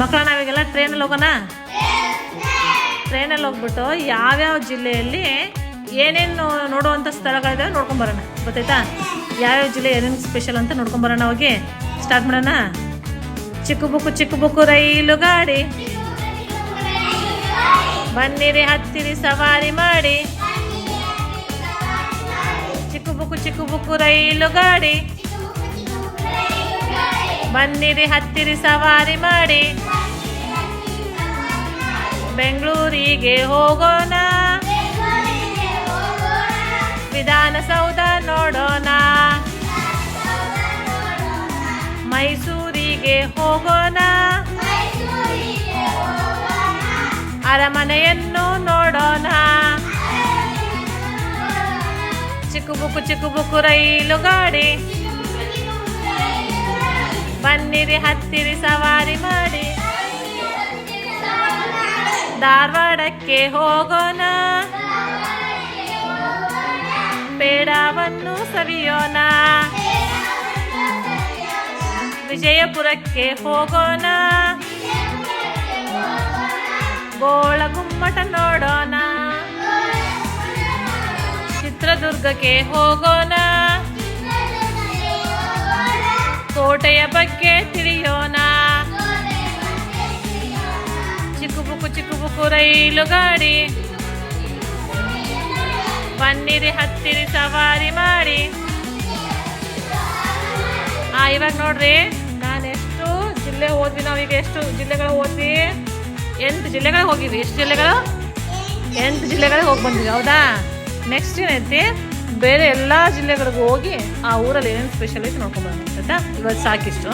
ಮಕ್ಕಳ ನಾವೀಗೆಲ್ಲ ಟ್ರೈನಲ್ಲಿ ಹೋಗೋಣ? ಟ್ರೈನಲ್ಲಿ ಹೋಗ್ಬಿಟ್ಟು ಯಾವ್ಯಾವ ಜಿಲ್ಲೆಯಲ್ಲಿ ಏನೇನು ನೋಡುವಂಥ ಸ್ಥಳಗಳಿದಾವೆ ನೋಡ್ಕೊಂಬರೋಣ ಗೊತ್ತಾಯ್ತಾ? ಯಾವ್ಯಾವ ಜಿಲ್ಲೆ ಏನೇನು ಸ್ಪೆಷಲ್ ಅಂತ ನೋಡ್ಕೊಂಬರೋಣ ಹೋಗಿ. ಸ್ಟಾರ್ಟ್ ಮಾಡೋಣ? ಚಿಕ್ಕ ಬುಕ್ಕು ಚಿಕ್ಕ ಬುಕ್ಕು ರೈಲು ಗಾಡಿ. ಬನ್ನಿರಿ, ಹತ್ತಿರಿ, ಸವಾರಿ ಮಾಡಿ. ಚಿಕ್ಕ ಬುಕ್ಕು ಚಿಕ್ಕ ಬುಕ್ಕು ರೈಲು ಗಾಡಿ. ಬನ್ನಿರಿ ಹತ್ತಿರಿ ಸವಾರಿ ಮಾಡಿ. ಬೆಂಗಳೂರಿಗೆ ಹೋಗೋಣ. ವಿಧಾನಸೌಧ ನೋಡೋಣ. ಮೈಸೂರಿಗೆ ಹೋಗೋಣ. ಅರಮನೆಯನ್ನು ನೋಡೋಣ. ಚಿಕ್ಕ ಬುಕ್ಕು ಚಿಕ್ಕ ಬುಕ್ಕು ರೈಲು ಗಾಡಿ. ಬನ್ನಿರಿ ಹತ್ತಿರಿ ಸವಾರಿ ಮಾಡಿ. ಧಾರವಾಡಕ್ಕೆ ಹೋಗೋಣ. ಪೇಡವನ್ನು ಸವಿಯೋಣ. ವಿಜಯಪುರಕ್ಕೆ ಹೋಗೋಣ. ಗೋಳ ಗುಮ್ಮಟ ನೋಡೋಣ. ಚಿತ್ರದುರ್ಗಕ್ಕೆ ಹೋಗೋಣ. ಕೋಟೆಯ ಬಗ್ಗೆ ತಿಳಿಯೋಣ. ಚಿಕ್ಕ ಬುಕ್ಕು ಚಿಕ್ಕ ಬುಕ್ಕು, ರೈಲು ಗಾಡಿ. ಬನ್ನಿರಿ, ಹತ್ತಿರಿ, ಸವಾರಿ ಮಾಡಿ. ಆ, ಇವಾಗ ನೋಡ್ರಿ ನಾನು ಎಷ್ಟು ಜಿಲ್ಲೆ ಹೋದ್ವಿ ಈಗ ಎಷ್ಟು ಜಿಲ್ಲೆಗಳು ಹೋದ್ವಿ ಎಂಟು ಜಿಲ್ಲೆಗಳಿಗೆ ಹೋಗಿದ್ವಿ ಎಷ್ಟು ಜಿಲ್ಲೆಗಳು? ಎಂಟು ಜಿಲ್ಲೆಗಳಿಗೆ ಹೋಗಿ ಬಂದ್ವಿ, ಹೌದಾ? ನೆಕ್ಸ್ಟ್ ಏನೈತಿ? ಬೇರೆ ಎಲ್ಲ ಜಿಲ್ಲೆಗಳಿಗೂ ಹೋಗಿ ಆ ಊರಲ್ಲಿ ಏನೇನು ಸ್ಪೆಷಲ್ ಐತೆ ನೋಡ್ಕೊಂಬರೋಣ ಆಯ್ತಾ? ಇವತ್ತು ಸಾಕಿಷ್ಟು.